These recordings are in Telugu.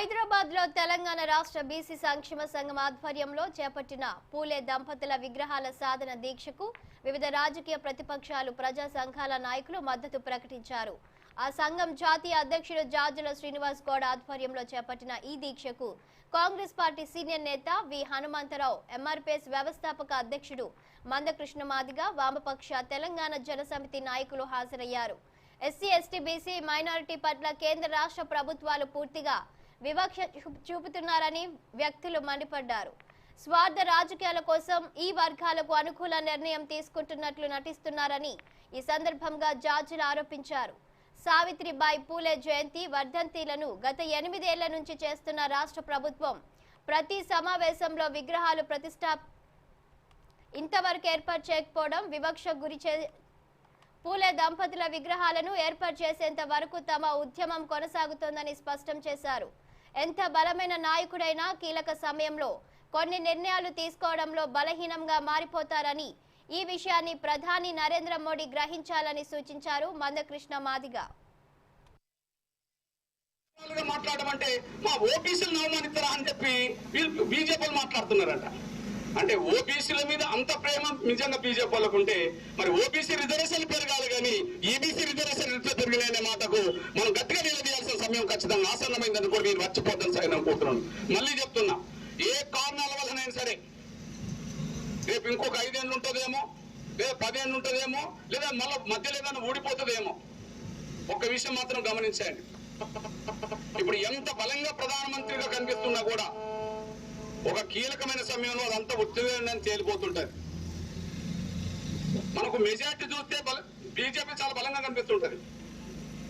హైదరాబాద్లో తెలంగాణ రాష్ట్ర బీసీ సంక్షేమ సంఘం ఆధ్వర్యంలో చేపట్టిన పూలే దంపతుల విగ్రహాల సాధన దీక్షకు వివిధ రాజకీయ ప్రతిపక్షాలు ప్రజా సంఘాల నాయకులు మద్దతు ప్రకటించారు. ఆ సంఘం జాతీయ అధ్యక్షుడు జార్జుల శ్రీనివాస్ గౌడ్ ఆధ్వర్యంలో చేపట్టిన ఈ దీక్షకు కాంగ్రెస్ పార్టీ సీనియర్ నేత వి హనుమంతరావు ఎంఆర్పీఎస్ వ్యవస్థాపక అధ్యక్షుడు మందకృష్ణ మాదిగ వామపక్ష తెలంగాణ జనసమితి నాయకులు హాజరయ్యారు. ఎస్సీ ఎస్టీ బీసీ మైనారిటీ పట్ల కేంద్ర రాష్ట్ర ప్రభుత్వాలు పూర్తిగా వివక్ష చూపుతున్నారని వ్యక్తులు మండిపడ్డారు. స్వార్థ రాజకీయాల కోసం ఈ వర్గాలకు అనుకూల నిర్ణయం తీసుకుంటున్నట్లు నటిస్తున్నారని ఈ సందర్భంగా జార్జిలు ఆరోపించారు. సావిత్రిబాయి పూలే జయంతి వర్ధంతిలను గత ఎనిమిదేళ్ళ నుంచి చేస్తున్న రాష్ట్ర ప్రభుత్వం ప్రతి సమావేశంలో విగ్రహాలు ప్రతిష్టా ఇంతవరకు ఏర్పాటు చేయకపోవడం వివక్ష గురి చే పూలే దంపతుల విగ్రహాలను ఏర్పాటు చేసేంత వరకు తమ ఉద్యమం కొనసాగుతోందని స్పష్టం చేశారు. ఎంత బలమైన నాయకుడైనా కీలక సమయంలో కొన్ని నిర్ణయాలు తీసుకోవడంలో బలహీనంగా మారిపోతారని ఈ విషయాన్ని ప్రధాని నరేంద్ర మోడీ గ్రహించాలని సూచించారు మందకృష్ణ మాదిగ. మాట్లాడడం మాట్లాడమంటే మా ఓబీసీలను అవమానిస్తారా అని చెప్పి వీళ్ళు బీజేపీలు మాట్లాడుతున్నారంట. అంటే ఓబీసీల మీద అంత ప్రేమ నిజంగా బీజేపీ వాళ్ళకు ఉంటే మరి ఓబీసీ రిజర్వేషన్ పెరగాలి కానీ ఈబీసీ రిజర్వేషన్ ఎట్లా పెరిగినాయనే మాటకు మనం గట్టిగా నిలదీయాల్సిన సమయం ఖచ్చితంగా ఆసన్నమైందని కూడా మీరు మర్చిపోద్దని సరే అనుకుంటున్నాను మళ్ళీ చెప్తున్నా ఏ కారణాల వల్లనైనా సరే రేపు ఇంకొక ఐదేళ్ళు ఉంటుందేమో లేదా పదేళ్ళు ఉంటుందేమో లేదా మళ్ళీ మధ్యలో ఏదైనా ఊడిపోతుందేమో. ఒక్క విషయం మాత్రం గమనించండి. ఇప్పుడు ఎంత బలంగా ప్రధానమంత్రిగా కనిపిస్తున్నా కూడా ఒక కీలకమైన సమయంలో అదంతా ఉత్తీర్ణని తేలిపోతుంటది మనకు మెజార్టీ చూస్తే బల బీజేపీ చాలా బలంగా కనిపిస్తుంటది.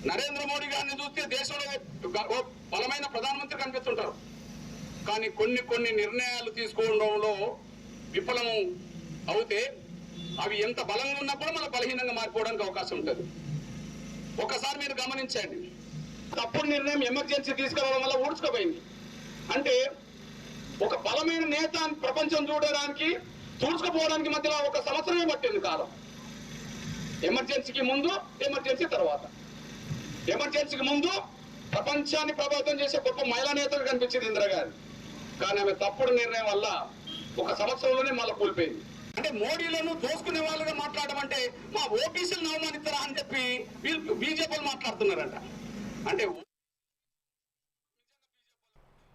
నరేంద్ర మోడీ గారిని చూస్తే దేశంలో బలమైన ప్రధానమంత్రి కనిపిస్తుంటారు. కానీ కొన్ని కొన్ని నిర్ణయాలు తీసుకోవడంలో విఫలం అవుతే అవి ఎంత బలంగా ఉన్నా కూడా మళ్ళీ బలహీనంగా మారిపోవడానికి అవకాశం ఉంటుంది. ఒకసారి మీరు గమనించండి. తప్పుడు నిర్ణయం ఎమర్జెన్సీ తీసుకురావడం వల్ల ఊడ్చుకుపోయింది. అంటే ఒక బలమైన నేత అని ప్రపంచం చూడడానికి చూసుకుపోవడానికి మధ్యలో ఒక సంవత్సరమే పట్టింది కాలం. ఎమర్జెన్సీకి ముందు ఎమర్జెన్సీ తర్వాత. ఎమర్జెన్సీకి ముందు ప్రపంచాన్ని ప్రభావితం చేసే గొప్ప మహిళా నేతలు కనిపించింది ఇందిరాగాంధీ కానీ ఆమె తప్పుడు నిర్ణయం వల్ల ఒక సంవత్సరంలోనే మళ్ళీ కూలిపోయింది. అంటే మోడీలను దోసుకునే వాళ్ళుగా అంటే మా ఓబీసీలను అవమానిస్తారా అని చెప్పి వీళ్ళు బీజేపీలు మాట్లాడుతున్నారంట. అంటే